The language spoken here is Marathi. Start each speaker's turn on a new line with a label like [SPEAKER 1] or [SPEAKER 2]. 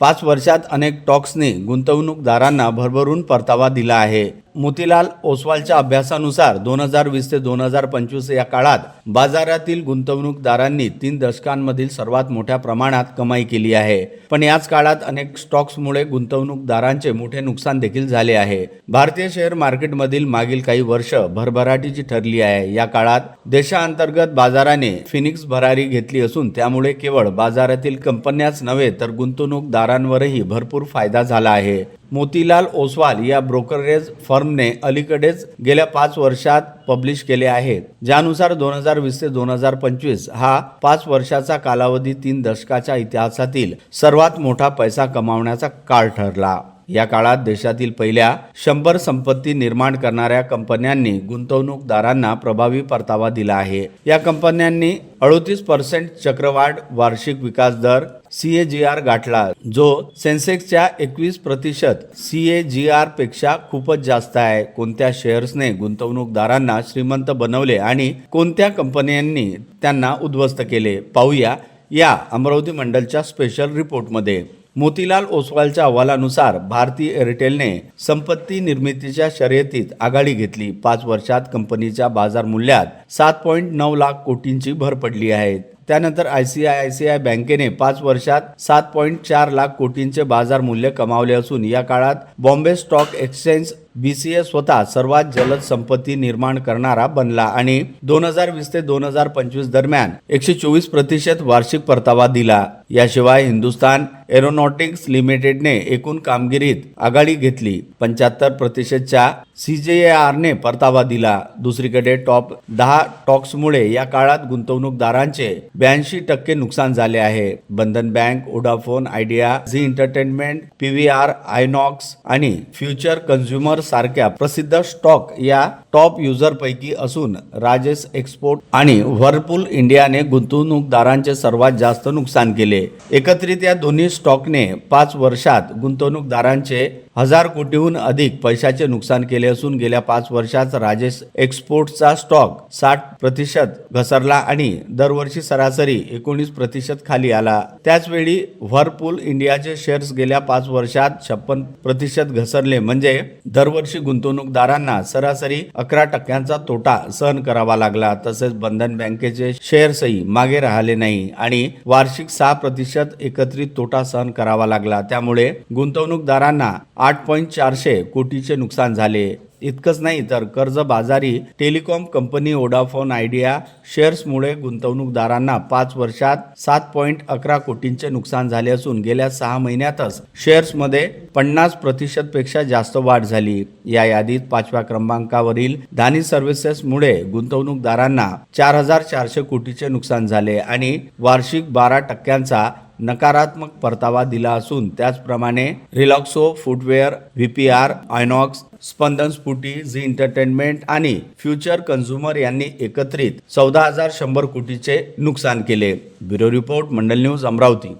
[SPEAKER 1] पाच वर्षात अनेक टॉक्सने गुंतवणूकदारांना भरभरून परतावा दिला आहे. मोतीलाल ओसवालच्या अभ्यासानुसार दोन हजार वीस ते दोन हजार पंचवीस या काळात बाजारातील गुंतवणूकदारांनी तीन दशकांमधील सर्वात मोठ्या प्रमाणात कमाई केली आहे. पण याच काळात अनेक स्टॉक्समुळे गुंतवणूकदारांचे मोठे नुकसान देखील झाले आहे. भारतीय शेअर मार्केटमधील मागील काही वर्ष भरभराटीची ठरली आहे. या काळात देशांतर्गत बाजाराने फिनिक्स भरारी घेतली असून त्यामुळे केवळ बाजारातील कंपन्याच नव्हे तर गुंतवणूकदारांवरही भरपूर फायदा झाला आहे. मोतीलाल ओसवाल या ब्रोकरेज फर्मने अलीकडेच गेल्या पाच वर्षात पब्लिश केले आहेत. ज्यानुसार दोन हजार वीस ते दोन हजार पंचवीस हा पाच वर्षाचा कालावधी तीन दशकाच्या इतिहासातील सर्वात मोठा पैसा कमावण्याचा काळ ठरला. या काळात देशातील पहिल्या शंभर संपत्ती निर्माण करणाऱ्या कंपन्यांनी गुंतवणूकदारांना प्रभावी परतावा दिला आहे. या कंपन्यांनी अडोतीस पर्सेंट चक्रवाढ वार्षिक विकास दर सी ए जी आर गाठला जो सेन्सेक्सच्या एकवीस प्रतिशत सी ए जी आरपेक्षा खूपच जास्त आहे. कोणत्या शेअर्सने गुंतवणूकदारांना श्रीमंत बनवले आणि कोणत्या कंपन्यांनी त्यांना उद्ध्वस्त केले? पाहूया या अमरावती मंडलच्या स्पेशल रिपोर्टमध्ये मोतीलाल ओसवालच्या अहवालानुसार भारतीय एअरटेलने संपत्ती निर्मितीच्या शर्यतीत आघाडी घेतली. पाच वर्षात कंपनीच्या बाजार मूल्यात सात पॉईंट नऊ लाख कोटींची भर पडली आहे. त्यानंतर I C I I C I बँकेने पाच वर्षात सात पॉईंट चार लाख कोटींचे बाजार मूल्य कमावले असून या काळात बॉम्बे स्टॉक एक्सचेंज बीसीए स्वतः सर्वात जलद संपत्ती निर्माण करणारा बनला आणि दोन हजार वीस ते दोन हजार पंचवीस दरम्यान एकशे चोवीस प्रतिशत वार्षिक परतावा दिला. याशिवाय हिंदुस्तान एरोनॉटिक्स लिमिटेडने एकूण कामगिरीत आघाडी घेतली. पंच्याहत्तर प्रतिशतच्या सीजेआरने परतावा दिला. दुसरीकडे टॉप दहा टॉक्समुळे या काळात गुंतवणूकदारांचे ब्याऐंशी टक्के नुकसान झाले आहे. Bandhan bank Vodafone Idea Zee entertainment PVR Inox आणि फ्युचर कन्झ्युमर सारख्या प्रसिद्ध स्टॉक या टॉप युजर पैकी असून राजेश एक्सपोर्ट आणि व्हर्लपूल इंडियाने गुंतवणूकदारांचे सर्वात जास्त नुकसान केले. एकत्रित या दोन्ही स्टॉकने पाच वर्षात गुंतवणूकदारांचे हजार कोटीहून अधिक पैशाचे नुकसान केले असून गेल्या पाच वर्षात राजेश एक्सपोर्टचा स्टॉक साठ प्रतिशत घसरला आणि दरवर्षी सरासरी एकोणीस प्रतिशत खाली आला. त्याचवेळी व्हर्लपूल इंडियाचे शेअर्स गेल्या पाच वर्षात छप्पन प्रतिशत घसरले. म्हणजे दरवर्षी गुंतवणूकदारांना सरासरी अकरा टक्क्यांचा तोटा सहन करावा लागला. तसेच बंधन बँकेचे शेअर्सही मागे राहिले नाही आणि वार्षिक सहा प्रतिशत एकत्रित तोटा सहन करावा लागला. त्यामुळे गुंतवणूकदारांना आठ पॉईंट चारशे कोटीचे नुकसान झाले. इतकंच नाही तर कर्जबाजारी टेलिकॉम कंपनी ओडाफोन आयडिया शेअर्समुळे गुंतवणूकदारांना पाच वर्षात सात पॉईंट अकरा कोटींचे नुकसान झाले असून गेल्या सहा महिन्यातच शेअर्समध्ये पन्नास प्रतिशत पेक्षा जास्त वाढ झाली. या यादीत पाचव्या क्रमांकावरील धानी सर्व्हिसेसमुळे गुंतवणूकदारांना चार हजार चारशे कोटीचे नुकसान झाले आणि वार्षिक बारा टक्क्यांचा नकारात्मक परतावा दिला असून त्याचप्रमाणे Relaxo footwear V P R Inox Spandana Sphoorty Zee entertainment आणि फ्युचर कन्झ्युमर यांनी एकत्रित चौदा हजार शंभर कोटीचे नुकसान केले. Bureau report Mandal news Amravati.